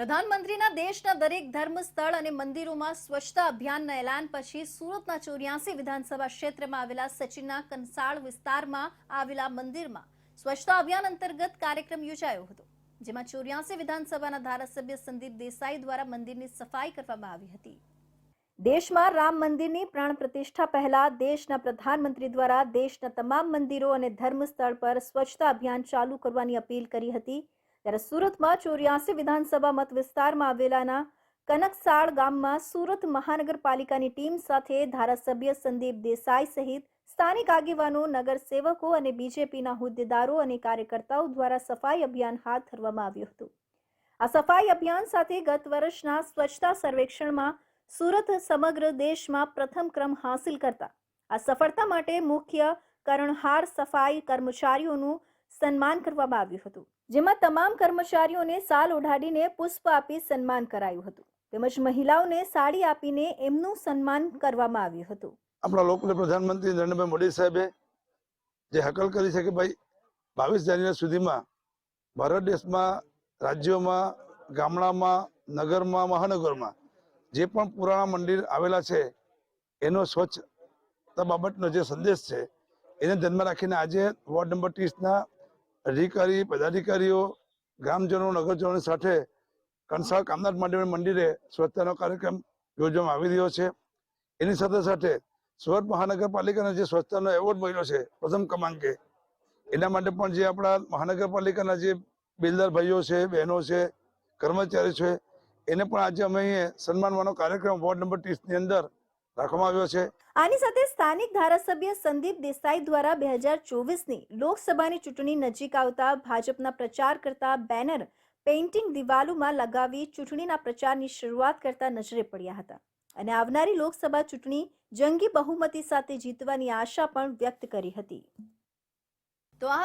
પ્રધાનમંત્રીના દેશના દરેક ધર્મ, સ્થળ અને મંદિરોમાં સ્વચ્છતા અભિયાનના એલાન પછી સુરતના ચોર્યાસી વિધાનસભા ક્ષેત્રમાં આવેલા સચિનના કંસાળ વિસ્તારમાં આવેલા મંદિરમાં સ્વચ્છતા અભિયાન અંતર્ગત કાર્યક્રમ યોજાયો હતો, જેમાં ચોર્યાસી વિધાનસભાના ધારાસભ્ય સંદીપ દેસાઈ દ્વારા મંદિરની સફાઈ કરવામાં આવી હતી. દેશમાં રામ મંદિરની પ્રાણ પ્રતિષ્ઠા પહેલા દેશના પ્રધાનમંત્રી દ્વારા દેશના તમામ મંદિરો અને ધર્મ સ્થળ પર સ્વચ્છતા અભિયાન ચાલુ કરવાની અપીલ કરી હતી. ત્યારે સુરતમાં ચોર્યાસી વિધાનસભા મત વિસ્તારમાં આવેલાના કનકસાળ ગામમાં સુરત મહાનગરપાલિકાની ટીમ સાથે ધારાસભ્ય સંદીપ દેસાઈ સહિત સ્થાનિક આગેવાનો, નગરસેવકો અને બીજેપીના હોદ્દેદારો અને કાર્યકર્તાઓ દ્વારા સફાઈ અભિયાન હાથ ધરવામાં આવ્યું હતું. આ સફાઈ અભિયાન સાથે ગત વર્ષના સ્વચ્છતા સર્વેક્ષણમાં સુરત સમગ્ર દેશમાં પ્રથમ ક્રમ હાંસિલ કરતા. આ સફળતા માટે મુખ્ય કરણહાર સફાઈ કર્મચારીઓનું સન્માન કરવામાં આવ્યું હતું. જેમાં તમામ કર્મચારીઓને સાલ ઓઢાડીને પુષ્પ આપી સન્માન કરાયું હતું. તેમજ મહિલાઓને સાડી આપીને એમનું સન્માન કરવામાં આવ્યું હતું. આપણા લોકપ્રિય પ્રધાનમંત્રી નરેન્દ્રભાઈ મોદી સાહેબે જે હકલ કરી છે કે ભાઈ બાવીસ જાન્યુઆરી સુધીમાં ભારત દેશમાં, રાજ્યોમાં, ગામડામાં, નગરમાં, મહાનગરમાં જે પણ પુરાણા મંદિર આવેલા છે, એનો સ્વચ્છતા બાબતનો જે સંદેશ છે, એને ધ્યાનમાં રાખીને આજે વોર્ડ નંબર ત્રીસના અધિકારી, પદાધિકારીઓ, ગ્રામજનો નગરજનો સાથે કંસાળ કામનાથ મહાદેવ મંદિરે સ્વચ્છતાનો કાર્યક્રમ યોજવામાં આવી રહ્યો છે. એની સાથે સાથે સુરત મહાનગરપાલિકાના જે સ્વચ્છતાનો એવોર્ડ મળ્યો છે, પ્રથમ ક્રમાંકે, એના માટે પણ જે આપણા મહાનગરપાલિકાના જે બિલ્ડર ભાઈઓ છે, બહેનો છે, કર્મચારી છે, એને પણ આજે અમે અહીંયા સન્માનવાનો કાર્યક્રમ વોર્ડ નંબર ત્રીસની અંદર રાખવામાં આવ્યો છે. આની સાથે સ્થાનિક ધારાસભ્ય સંદીપ દેસાઈ દ્વારા બે હજાર ચોવીસની લોકસભાની ચૂંટણી નજીક આવતા ભાજપના પ્રચાર કરતા બેનર પેઇન્ટિંગ દિવાલોમાં લગાવી ચૂંટણીના પ્રચારની શરૂઆત કરતા નજરે પડ્યા હતા. અને આવનારી લોકસભા ચૂંટણી જંગી બહુમતી સાથે જીતવાની આશા પણ વ્યક્ત કરી હતી. તો આ